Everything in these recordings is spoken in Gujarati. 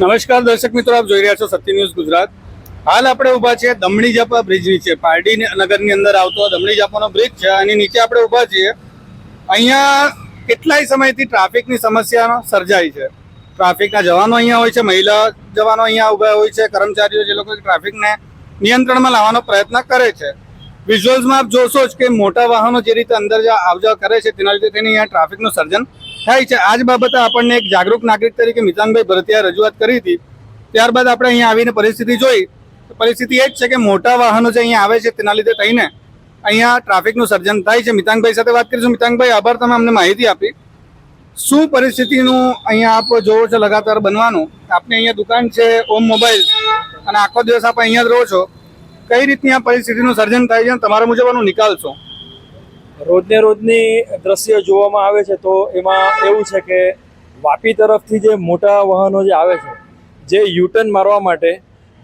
નમસ્કાર દર્શક મિત્રો, આપ જોઈ રહ્યા છો સત્ય ન્યૂઝ ગુજરાત. હાલ આપણે ઊભા છીએ દમણી જાપા બ્રિજ નીચે પારડી નગરની અંદર આવતો દમણી જાપાનો બ્રિજ છે અને નીચે આપણે ઊભા છીએ. અહીંયા કેટલાય સમયથી ટ્રાફિકની સમસ્યા સર્જાઈ છે. ટ્રાફિકના જવાનો અહીંયા હોય છે, મહિલા જવાનો અહીંયા ઊભા હોય છે, કર્મચારીઓ જે લોકો ટ્રાફિકને નિયંત્રણમાં લાવવાનો પ્રયત્ન કરે છે. વિઝ્યુઅલ્સમાં આપ જોશો જ કે મોટા વાહનો જે રીતે અંદર આવ જા કરે છે, તેના લીધે તેની અહીંયા ટ્રાફિકનું સર્જન થાય છે. આ જ બાબતે આપણને એક જાગૃત નાગરિક તરીકે મિતાનભાઈ ભરતિયા રજૂઆત કરી હતી. ત્યારબાદ આપણે અહીંયા આવીને પરિસ્થિતિ જોઈ. પરિસ્થિતિ એ જ છે કે મોટા વાહનો જે અહીંયા આવે છે, તેના લીધે થઈને અહીંયા ટ્રાફિકનું સર્જન થાય છે. મિતાંગભાઈ સાથે વાત કરીશું. મિતાંગભાઈ આભાર તમે અમને માહિતી આપી. શું પરિસ્થિતિનું અહીંયા આપ જોવો છો લગાતાર બનવાનું? આપની અહીંયા દુકાન છે, ઓમ મોબાઈલ. અને આખો દિવસ આપ અહીંયા જ રહો છો. કઈ રીતની આ પરિસ્થિતિનું સર્જન થાય છે તમારા મુજબ આનો નિકાલ શું? રોજને રોજની દ્રશ્ય જોવામાં આવે છે, તો એમાં એવું છે કે વાપી તરફથી જે મોટા વાહનો જે આવે છે, જે યુટર્ન મારવા માટે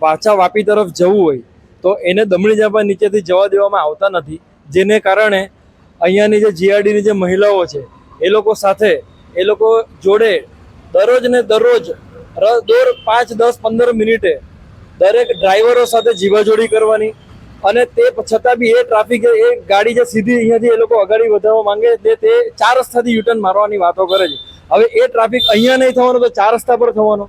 પાછા વાપી તરફ જવું હોય, તો એને દમણી જાપા નીચેથી જવા દેવામાં આવતા નથી. જેને કારણે અહીંયાની જે જીઆરડીની જે મહિલાઓ છે, એ લોકો સાથે, એ લોકો જોડે દરરોજ ને દરરોજ દર પાંચ, દસ, પંદર મિનિટે દરેક ડ્રાઈવરો સાથે જીવાજોડી કરવાની અને તે છતાં બી એ ટ્રાફિક એ ગાડી જે સીધી અહીંયાથી એ લોકો આગળ વધારવા માંગે તે તે ચાર રસ્તાથી યુટર્ન મારવાની વાતો કરે છે. હવે એ ટ્રાફિક અહીંયા નહીં થવાનો તો ચાર રસ્તા પર થવાનો.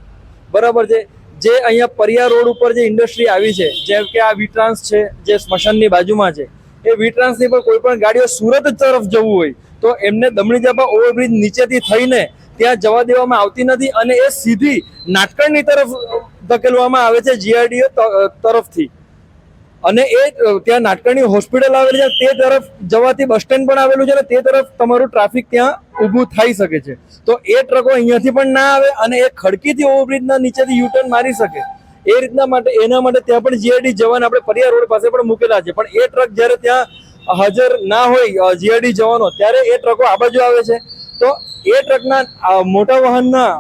બરાબર છે? જે અહીંયા પરિયા રોડ ઉપર જે ઇન્ડસ્ટ્રી આવી છે, જેમ કે આ વિટ્રાન્સ છે, જે સ્મશાનની બાજુમાં છે, એ વિટ્રાન્સની પર કોઈ પણ ગાડીઓ સુરત તરફ જવું હોય, તો એમને દમણી જાપા ઓવરબ્રિજ નીચેથી થઈને ત્યાં જવા દેવામાં આવતી નથી અને એ સીધી નાટકણની તરફ ધકેલવામાં આવે છે જીઆરડીઓ તરફથી. અને એ ત્યાં નાટકણની હોસ્પિટલ આવેલી છે, તે તરફ જવાથી બસ સ્ટેન્ડ પણ આવેલું છે અને તે તરફ તમારું ટ્રાફિક ત્યાં ઊભું થઈ શકે છે. તો એ ટ્રકો અહીંયાથી પણ ના આવે અને એ ખડકીથી ઓવરબ્રિજના નીચેથી યુટર્ન મારી શકે. એ રીતના માટે, એના માટે ત્યાં પણ જીઆઈડી જવાન આપણે પરિયા રોડ પાસે પણ મૂકેલા છે. પણ એ ટ્રક જ્યારે ત્યાં હાજર ના હોય જીઆઈડી જવાનો, ત્યારે એ ટ્રકો આ બાજુ આવે છે. તો એ ટ્રકના મોટા વાહનના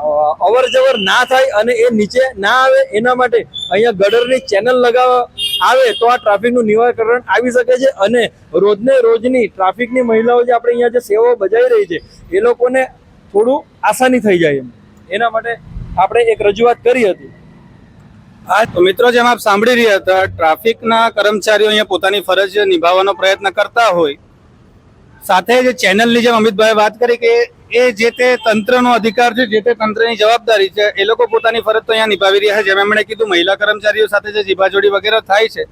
અવર જવર ના થાય અને એ નીચે ના આવે. એના માટે અહીંયા ગડરની ચેનલ લગાવવા આવે તો આ ટ્રાફિકનું નિવારણ આવી શકે છે અને રોજને રોજની ટ્રાફિકની મહિલાઓ જે આપણે અહીંયા જે સેવાઓ બજાવી રહી છે, એ લોકોને થોડું આસાની થઈ જાય એમ. એના માટે આપણે એક રજૂઆત કરી હતી. હા, તો મિત્રો જેમ આપ સાંભળી રહ્યા હતા ટ્રાફિકના કર્મચારીઓ અહીંયા પોતાની ફરજ નિભાવવાનો પ્રયત્ન કરતા હોય સાથે જે ચેનલની જેમ અમિતભાઈ વાત કરી કે એ જે તે તંત્રનો અધિકાર છે, જે તે તંત્રની જવાબદારી છે, એ લોકો પોતાની ફરજ તો અહીંયા નિભાવી રહ્યા છે. જેમ એમણે કીધું, મહિલા કર્મચારીઓ સાથે જે જીભાજોડી વગેરે થાય છે,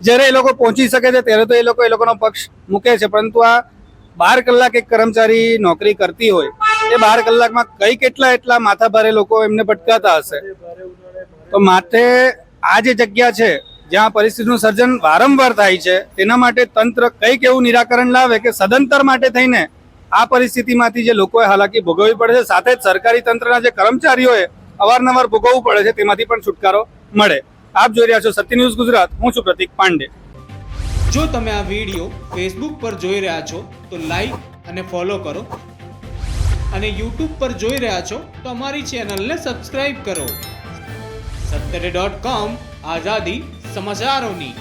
જ્યારે એ લોકો પહોંચી શકે છે, ત્યારે તો એ લોકો એ લોકોનો પક્ષ મૂકે છે. પરંતુ આ બાર કલાક એક કર્મચારી નોકરી કરતી હોય, એ બાર કલાકમાં કઈ કેટલા એટલા માથાભારે લોકો એમને ભટકાતા હશે? તો માટે આ જે જગ્યા છે જ્યાં પરિસ્થિતિનું સર્જન વારંવાર થાય છે, તેના માટે તંત્ર કંઈક એવું નિરાકરણ લાવે કે સદંતર માટે થઈને આ પરિસ્થિતિમાંથી જે લોકોએ હાલાકી ભોગવવી પડે છે, સાથે જ સરકારી તંત્રના જે કર્મચારીઓએ અવારનવાર ભોગવવું પડે છે, તેમાંથી પણ છુટકારો મળે. આપ જોઈ રહ્યા છો સત્ય ન્યૂઝ ગુજરાત. હું છું પ્રતિક પાંડે. જો તમે આ વીડિયો ફેસબુક પર જોઈ રહ્યા છો, તો લાઈક અને ફોલો કરો. અને યુટ્યુબ પર જોઈ રહ્યા છો, તો અમારી ચેનલને સબસ્ક્રાઈબ કરો. સત્તરે ડોટ કોમ આઝાદી समाचार होनी